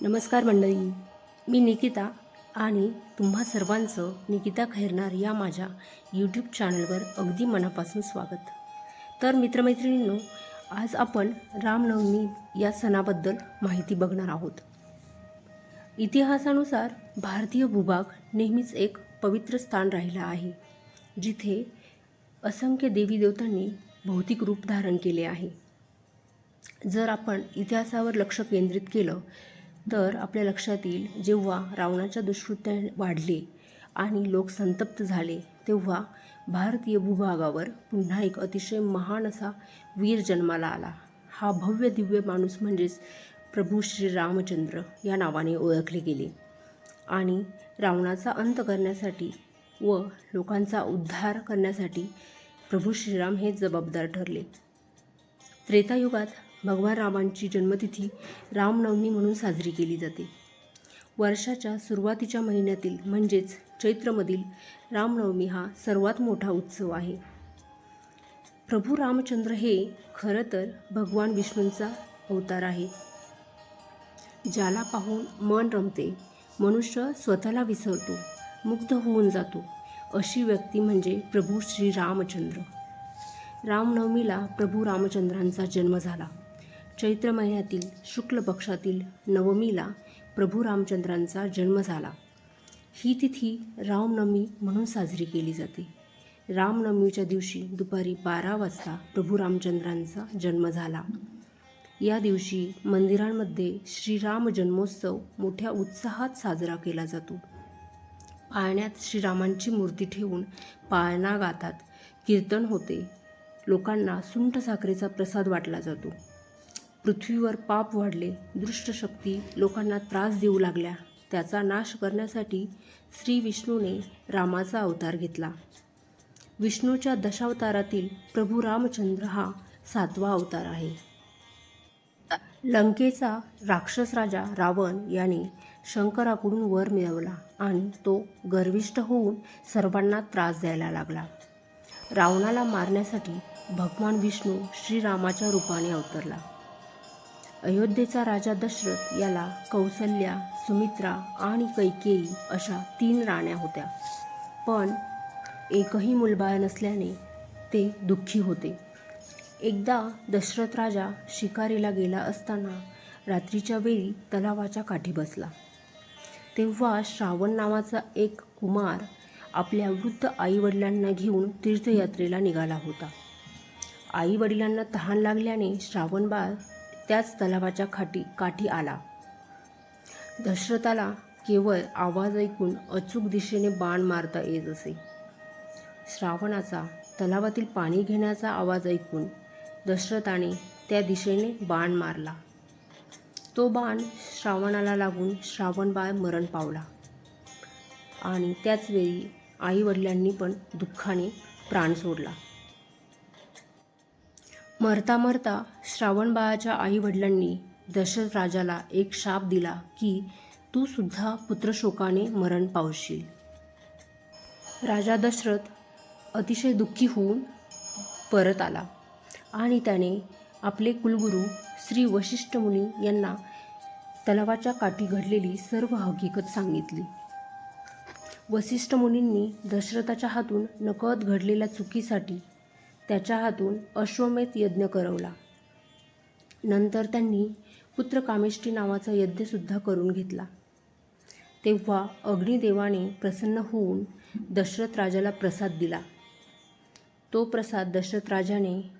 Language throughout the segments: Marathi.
नमस्कार मंडळी. मी निकिता आणि तुम्हा सर्वांचं निकिता खैरनार या माझ्या यूट्यूब चॅनलवर अगदी मनापासून स्वागत. तर मित्रमैत्रिणींनो आज आपण रामनवमी या सणाबद्दल माहिती बघणार आहोत. इतिहासानुसार भारतीय भूभाग नेहमीच एक पवित्र स्थान राहिला आहे जिथे असंख्य देवी देवतांनी भौतिक रूप धारण केले आहे. जर आपण इतिहासावर लक्ष केंद्रित केलं तर आपल्या लक्षात येईल जेव्हा रावणाच्या दुष्कृत्या वाढले आणि लोक संतप्त झाले तेव्हा भारतीय भूभागावर पुन्हा एक अतिशय महान असा वीर जन्माला आला. हा भव्य दिव्य माणूस म्हणजेच प्रभू श्री रामचंद्र या नावाने ओळखले गेले आणि रावणाचा अंत करण्यासाठी व लोकांचा उद्धार करण्यासाठी प्रभू श्रीराम हे जबाबदार ठरले. त्रेतायुगात भगवान रामांची जन्मतिथी रामनवमी म्हणून साजरी केली जाते. वर्षाच्या सुरुवातीच्या महिन्यातील म्हणजेच चैत्रमधील रामनवमी हा सर्वात मोठा उत्सव आहे. प्रभू रामचंद्र हे खरं तर भगवान विष्णूंचा अवतार आहे. ज्याला पाहून मन रमते मनुष्य स्वतःला विसरतो मुग्ध होऊन जातो अशी व्यक्ती म्हणजे प्रभू श्री रामचंद्र. रामनवमीला प्रभू रामचंद्रांचा जन्म झाला. चैत्र महिन्यातील शुक्ल पक्षातील नवमीला प्रभू रामचंद्रांचा जन्म झाला. ही तिथी रामनवमी म्हणून साजरी केली जाते. रामनवमीच्या दिवशी दुपारी बारा वाजता प्रभू रामचंद्रांचा जन्म झाला. या दिवशी मंदिरांमध्ये श्रीराम जन्मोत्सव मोठ्या उत्साहात साजरा केला जातो. पाळण्यात श्रीरामांची मूर्ती ठेवून पाळणा गातात कीर्तन होते. लोकांना सुंठ साखरेचा प्रसाद वाटला जातो. पृथ्वीवर पाप वाढले दृष्टशक्ती लोकांना त्रास देऊ लागल्या. त्याचा नाश करण्यासाठी श्री विष्णूने रामाचा अवतार घेतला. विष्णूच्या दशावतारातील प्रभू रामचंद्र हा सातवा अवतार आहे. लंकेचा राक्षस राजा रावण याने शंकराकडून वर मिळवला आणि तो गर्विष्ठ होऊन सर्वांना त्रास द्यायला लागला. रावणाला मारण्यासाठी भगवान विष्णू श्रीरामाच्या रूपाने अवतरला. अयोध्येचा राजा दशरथ याला कौसल्या सुमित्रा आणि कैकेयी अशा तीन राण्या होत्या. पण एकही मुलबाळ नसल्याने ते दुःखी होते. एकदा दशरथ राजा शिकारीला गेला असताना रात्रीच्या वेळी तलावाच्या काठी बसला. तेव्हा श्रावण नावाचा एक कुमार आपल्या वृद्ध आईवडिलांना घेऊन तीर्थयात्रेला निघाला होता. आईवडिलांना तहान लागल्याने श्रावणबाळ त्याच तलावाच्या खाटी काठी आला. दशरथाला केवळ आवाज ऐकून अचूक दिशेने बाण मारता येत असे. श्रावणाचा तलावातील पाणी घेण्याचा आवाज ऐकून दशरथाने त्या दिशेने बाण मारला. तो बाण श्रावणाला लागून श्रावणबाळ मरण पावला. आणि त्याचवेळी आईवडिलांनी पण दुःखाने प्राण सोडला. मरता मरता श्रावणबाळाच्या आईवडिलांनी दशरथ राजाला एक शाप दिला की तू सुद्धा पुत्रशोकाने मरण पावशील. राजा दशरथ अतिशय दुःखी होऊन परत आला आणि त्याने आपले कुलगुरू श्री वशिष्ठ मुनी यांना तलावाच्या काठी घडलेली सर्व हकीकत सांगितली. वसिष्ठ मुनींनी दशरथाच्या हातून नकळत घडलेल्या चुकीसाठी त्याच्या हातून अश्वमेध यज्ञ करवला. नंतर त्यांनी पुत्र पुत्रकामेष्टी नावाचा यज्ञसुद्धा करून घेतला. तेव्हा अग्निदेवाने प्रसन्न होऊन दशरथ राजाला प्रसाद दिला. तो प्रसाद दशरथ राजाने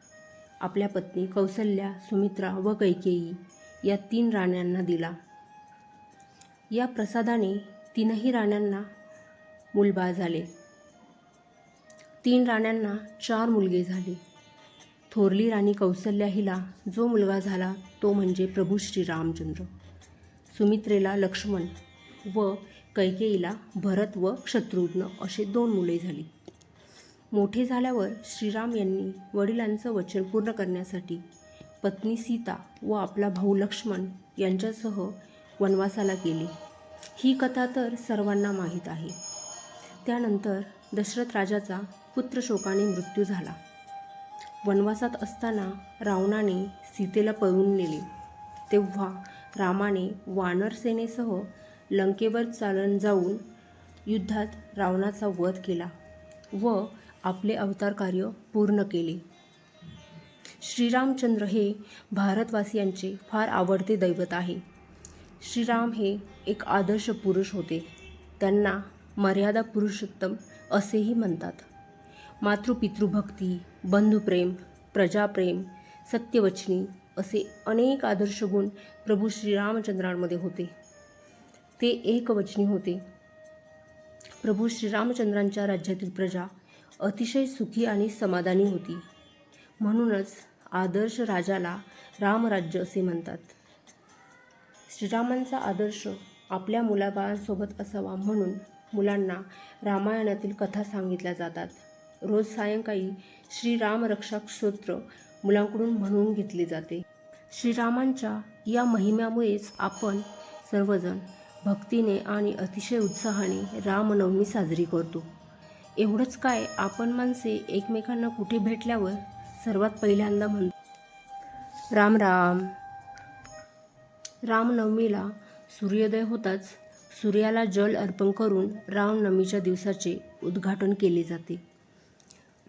आपल्या पत्नी कौसल्या सुमित्रा व कैकेयी या तीन राण्यांना दिला. या प्रसादाने तीनही राण्यांना मुलबाळ झाले. तीन राण्यांना चार मुलगे झाले. थोरली राणी कौसल्या हिला जो मुलगा झाला तो म्हणजे प्रभू श्रीरामचंद्र. सुमित्रेला लक्ष्मण व कैकेईला भरत व शत्रुघ्न असे दोन मुले झाली. मोठे झाल्यावर श्रीराम यांनी वडिलांचं वचन पूर्ण करण्यासाठी पत्नी सीता व आपला भाऊ लक्ष्मण यांच्यासह वनवासाला गेले. ही कथा तर सर्वांना माहीत आहे. त्यानंतर दशरथ राजाचा पुत्रशोकाने मृत्यू झाला. वनवासात असताना रावणाने सीतेला पळवून नेले. तेव्हा रामाने वानरसेनेसह लंकेवर चालण जाऊन युद्धात रावणाचा वध केला व आपले अवतार कार्य पूर्ण केले. श्रीरामचंद्र हे भारतवासियांचे फार आवडते दैवत आहे. श्रीराम हे एक आदर्श पुरुष होते. त्यांना मर्यादा पुरुषोत्तम असेही म्हणतात. मातृपितृभक्ती बंधुप्रेम प्रजाप्रेम सत्यवचनी असे अनेक आदर्श गुण प्रभू श्रीरामचंद्रांमध्ये होते. ते एकवचनी होते. प्रभू श्रीरामचंद्रांच्या राज्यातील प्रजा अतिशय सुखी आणि समाधानी होती. म्हणूनच आदर्श राजाला रामराज्य असे म्हणतात. श्रीरामांचा आदर्श आपल्या मुलाबाळांसोबत असावा म्हणून मुलांना रामायणातील कथा सांगितल्या जातात. रोज सायंकाळी श्रीराम रक्षक स्तोत्र मुलांकडून म्हणून घेतले जाते. श्रीरामांच्या या महिम्यामुळेच आपण सर्वजण भक्तीने आणि अतिशय उत्साहाने रामनवमी साजरी करतो. एवढंच काय आपण माणसे एकमेकांना कुठे भेटल्यावर सर्वात पहिल्यांदा म्हणतो. राम राम. रामनवमीला सूर्योदय होताच सूर्याला जल अर्पण करून रामनवमीच्या दिवसाचे उद्घाटन केले जाते.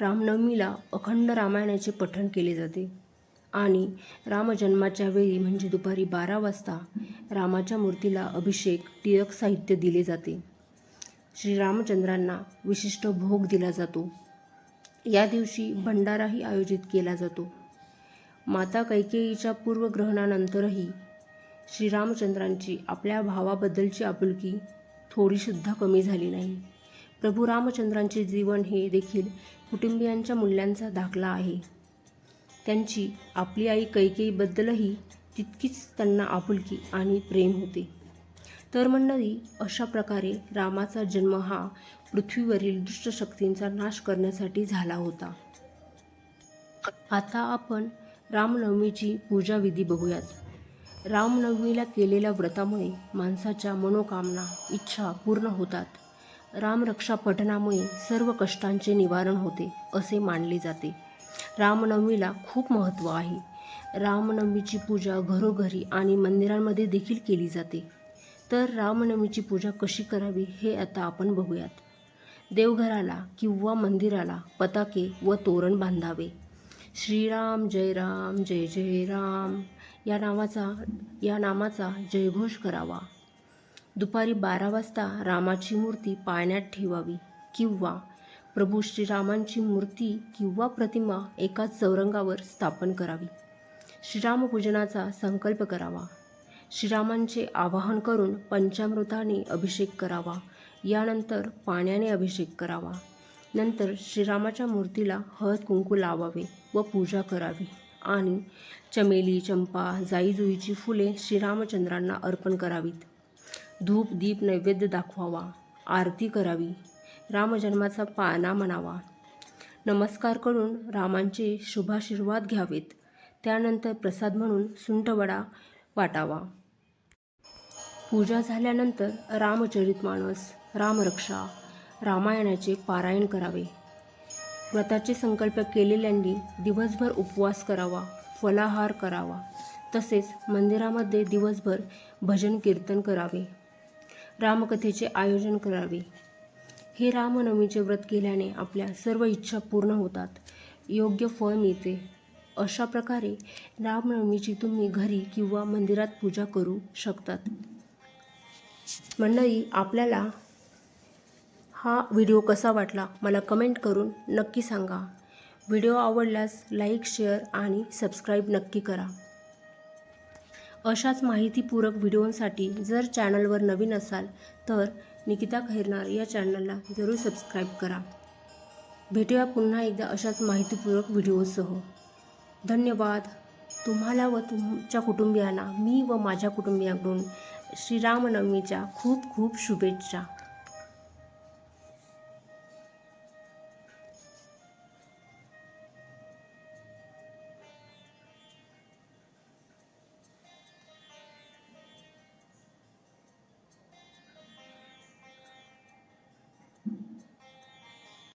रामनवमीला अखंड रामायणाचे पठण केले जाते. आणि रामजन्माच्या वेळी म्हणजे दुपारी बारा वाजता रामाच्या मूर्तीला अभिषेक टिळक साहित्य दिले जाते. श्रीरामचंद्रांना विशिष्ट भोग दिला जातो. या दिवशी भंडाराही आयोजित केला जातो. माता कैकेयीच्या पूर्वग्रहणानंतरही श्रीरामचंद्रांची आपल्या भावाबद्दलची आपुलकी थोडीसुद्धा कमी झाली नाही. प्रभू रामचंद्रांचे जीवन हे देखील कुटुंबियांच्या मूल्यांचा दाखला आहे. त्यांची आपली आई कैकेईबद्दलही तितकीच त्यांना आपुलकी आणि प्रेम होते. तर मंडळी अशा प्रकारे रामाचा जन्म हा पृथ्वीवरील दुष्ट शक्तींचा नाश करण्यासाठी झाला होता. आता आपण रामनवमीची पूजाविधी बघूयात. रामनवमीला केलेल्या व्रतामुळे माणसाच्या मनोकामना इच्छा पूर्ण होतात. रामरक्षा पठणामुळे सर्व कष्टांचे निवारण होते असे मानले जाते. रामनवमीला खूप महत्त्व आहे. रामनवमीची पूजा घरोघरी आणि मंदिरांमध्ये देखील केली जाते. तर रामनवमीची पूजा कशी करावी हे आता आपण बघूयात. देवघराला किंवा मंदिराला पताके व तोरण बांधावे. श्रीराम जय राम जय जय राम. या नावाचा या नामाचा जयघोष करावा. दुपारी बारा वाजता रामाची मूर्ती पाळण्यात ठेवावी किंवा प्रभू श्रीरामांची मूर्ती किंवा प्रतिमा एका चौरंगावर स्थापन करावी. श्रीरामपूजनाचा संकल्प करावा. श्रीरामांचे आवाहन करून पंचामृताने अभिषेक करावा. यानंतर पाण्याने अभिषेक करावा. नंतर श्रीरामाच्या मूर्तीला हळद कुंकू लावावे व पूजा करावी आणि चमेली चंपा जाईजुईची फुले श्रीरामचंद्रांना अर्पण करावीत. धूप दीप नैवेद्य दाखवावा. आरती करावी. रामजन्माचा पाना म्हणावा. नमस्कार करून रामांचे शुभाशीर्वाद घ्यावेत. त्यानंतर प्रसाद म्हणून सुंटवडा वाटावा. पूजा झाल्यानंतर रामचरित मानस रामरक्षा रामायणाचे पारायण करावे. व्रताचे संकल्प केलेल्यांनी दिवसभर उपवास करावा फलाहार करावा. तसेच मंदिरामध्ये दिवसभर भजन कीर्तन करावे. रामकथेचे आयोजन करावे. हे रामनवमीचे व्रत केल्याने आपल्या सर्व इच्छा पूर्ण होतात. योग्य फळ मिळते. अशा प्रकारे रामनवमीची तुम्ही घरी किंवा मंदिरात पूजा करू शकतात. मंडळी आपल्याला हा व्हिडिओ कसा वाटला मला कमेंट करून नक्की सांगा. व्हिडिओ आवडल्यास लाईक शेअर आणि सबस्क्राईब नक्की करा. अशाच माहितीपूरक व्हिडिओंसाठी जर चॅनलवर नवीन असाल तर निकिता खैरनार या चॅनलला जरूर सबस्क्राईब करा. भेटूया पुन्हा एकदा अशाच माहितीपूरक व्हिडिओसह. धन्यवाद. तुम्हाला व तुमच्या कुटुंबियांना मी व माझ्या कुटुंबियांकडून श्रीरामनवमीच्या खूप खूप शुभेच्छा.